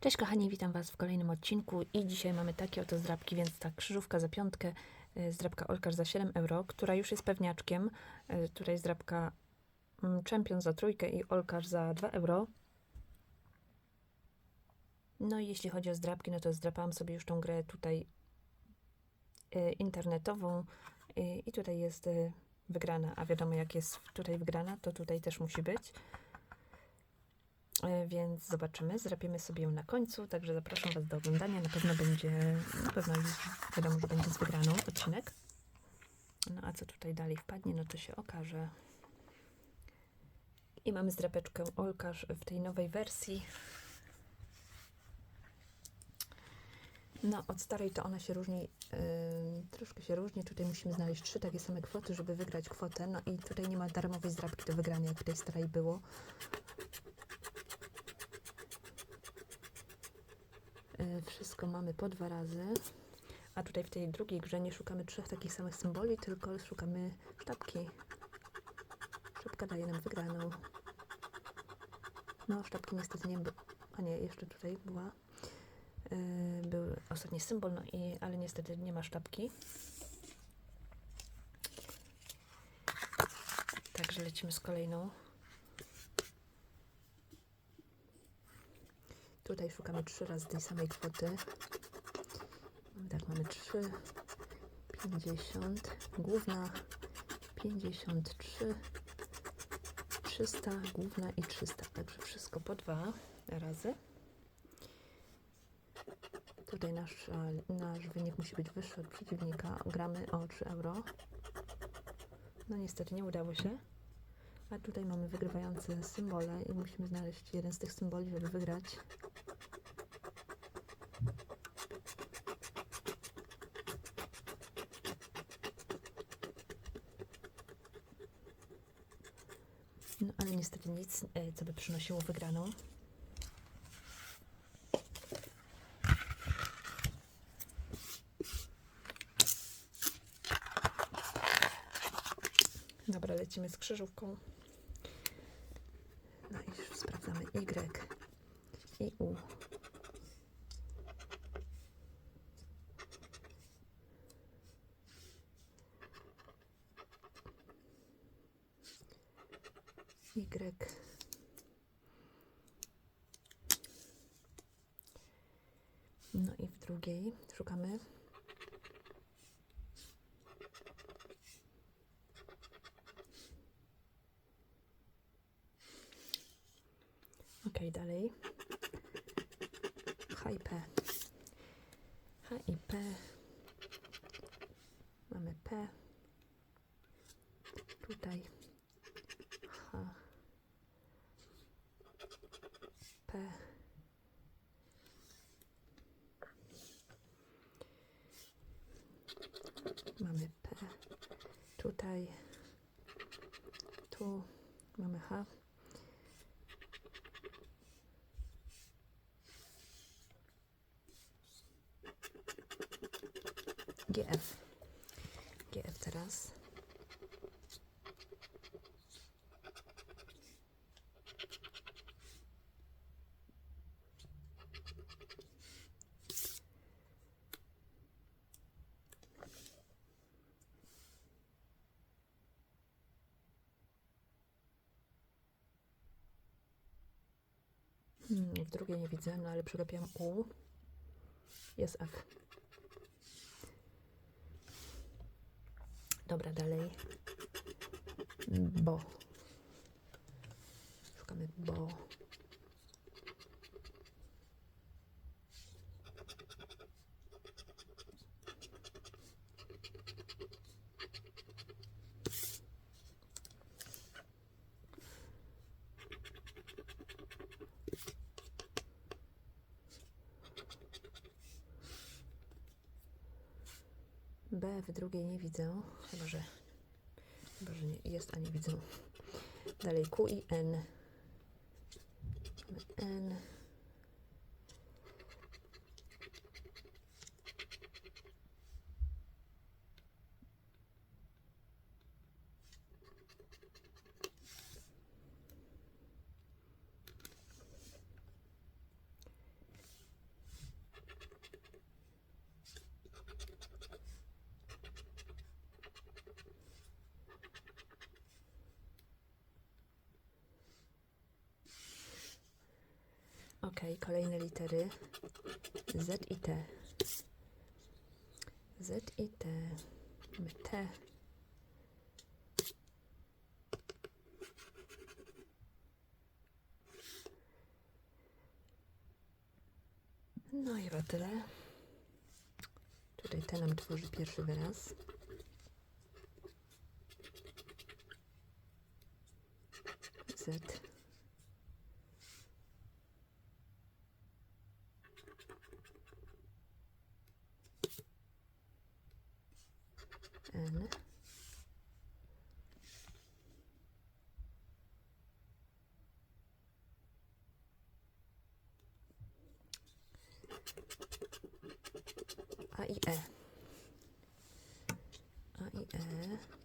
Cześć kochani, witam Was w kolejnym odcinku i dzisiaj mamy takie oto zdrabki, więc ta krzyżówka za piątkę, y, zdrabka Olkarz za 7 euro, która już jest pewniaczkiem, y, tutaj zdrabka mm, Champion za trójkę i Olkarz za 2 euro. No i jeśli chodzi o zdrabki, no to zdrapałam sobie już tą grę tutaj y, internetową i tutaj jest wygrana, a wiadomo jak jest tutaj wygrana, to tutaj też musi być. E, Więc zobaczymy, zrapiemy sobie ją na końcu, także zapraszam Was do oglądania. Na pewno będzie, na pewno wiadomo, że będzie z wygraną odcinek. No a co tutaj dalej wpadnie, no to się okaże. I mamy zdrapeczkę Olkarz w tej nowej wersji. No, od starej to ona się różni, yy, troszkę się różni. Tutaj musimy znaleźć trzy takie same kwoty, żeby wygrać kwotę. No i tutaj nie ma darmowej zdrabki do wygrania, jak w tej starej było. Wszystko mamy po dwa razy. A tutaj w tej drugiej grze nie szukamy trzech takich samych symboli, tylko szukamy sztabki. Sztabka daje nam wygraną. No, sztabki niestety nie było. A nie, jeszcze tutaj była. Yy, był ostatni symbol, no i, ale niestety nie ma sztabki. Także lecimy z kolejną. Tutaj szukamy trzy razy tej samej kwoty. Tak, mamy 3, 50, główna 53, 300, główna i 300. Także wszystko po dwa razy. Tutaj nasz, nasz wynik musi być wyższy od przeciwnika. Gramy o 3 euro. No niestety nie udało się. A tutaj mamy wygrywające symbole i musimy znaleźć jeden z tych symboli, żeby wygrać. No ale niestety nic, e, co by przynosiło wygraną. Dobra, lecimy z krzyżówką. No i już sprawdzamy Y i U. Y. No i w drugiej szukamy. Ok, dalej. H i P. H i P. Mamy P. Tutaj H. P. Mamy P. Tutaj. Tu mamy H. w drugiej nie widzę, no ale przegapiłam U. Jest F. Dobra, dalej. Bo. Szukamy bo. B w drugiej nie widzę, chyba że, chyba, że nie jest, a nie widzę. Dalej Q i N. N. Ok, kolejne litery. Z i T. Z i T. Mamy T. No i chyba tyle. Tutaj T nam tworzy pierwszy wyraz. Z. A i E. A i E.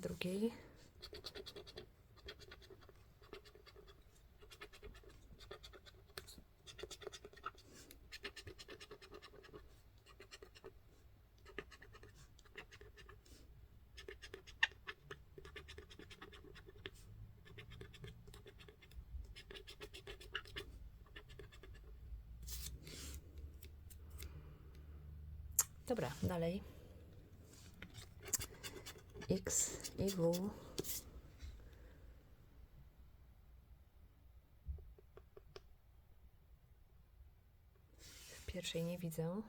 drugiej Dobra, dalej. X i W. W pierwszej nie widzę.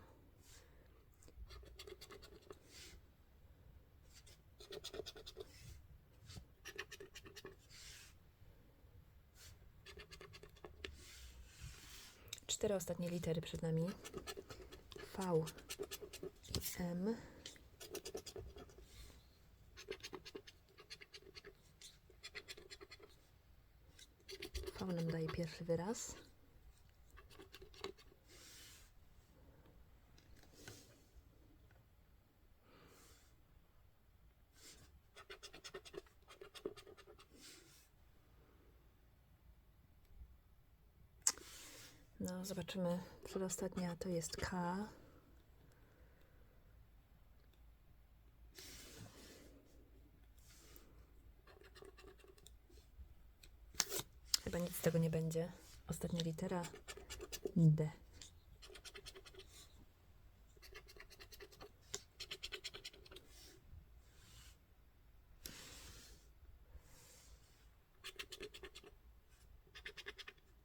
Cztery ostatnie litery przed nami. V i M. V nam daje pierwszy wyraz. No, zobaczymy. Przedostatnia to jest K. Chyba nic z tego nie będzie. Ostatnia litera D.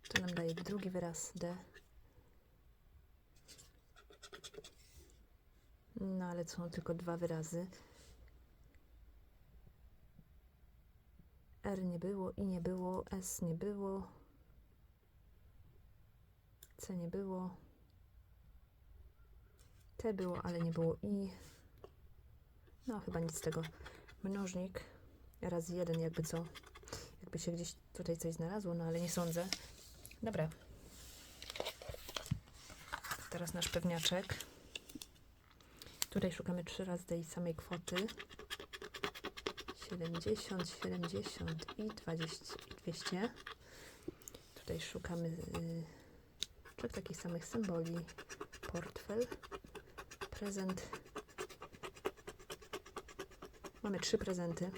To nam daje drugi wyraz D. No ale są tylko dwa wyrazy. R nie było, I nie było, S nie było, C nie było, T było, ale nie było I. No, chyba nic z tego. Mnożnik razy jeden, jakby co. Jakby się gdzieś tutaj coś znalazło, no ale nie sądzę. Dobra. Teraz nasz pewniaczek. Tutaj szukamy trzy razy tej samej kwoty. 70, 70 i 20, i 200. Tutaj szukamy y, trzech takich samych symboli. Portfel, prezent. Mamy trzy prezenty.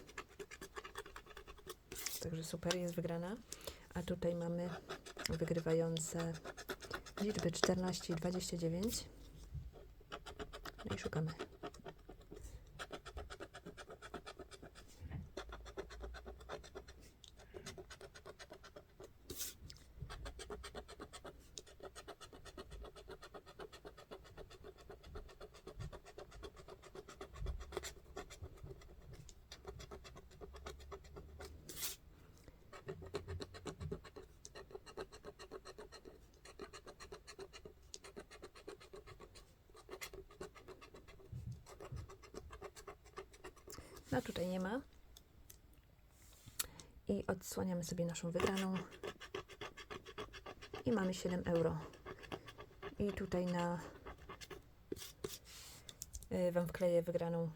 Także super, jest wygrana. A tutaj mamy wygrywające liczby 14 i 29. No i szukamy. No tutaj nie ma. I odsłaniamy sobie naszą wygraną. I mamy 7 euro. I tutaj na y, Wam wkleję wygraną,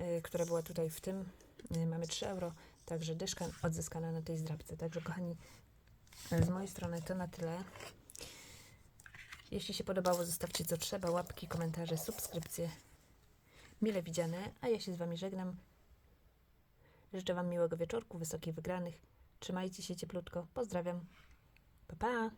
y, która była tutaj w tym. Y, Mamy 3 euro, także dyszka odzyskana na tej zdrabce. Także kochani, y, z mojej strony to na tyle. Jeśli się podobało, zostawcie co trzeba, łapki, komentarze, subskrypcje. Mile widziane, a ja się z Wami żegnam. Życzę Wam miłego wieczorku, wysokich wygranych. Trzymajcie się cieplutko. Pozdrawiam. Pa, pa.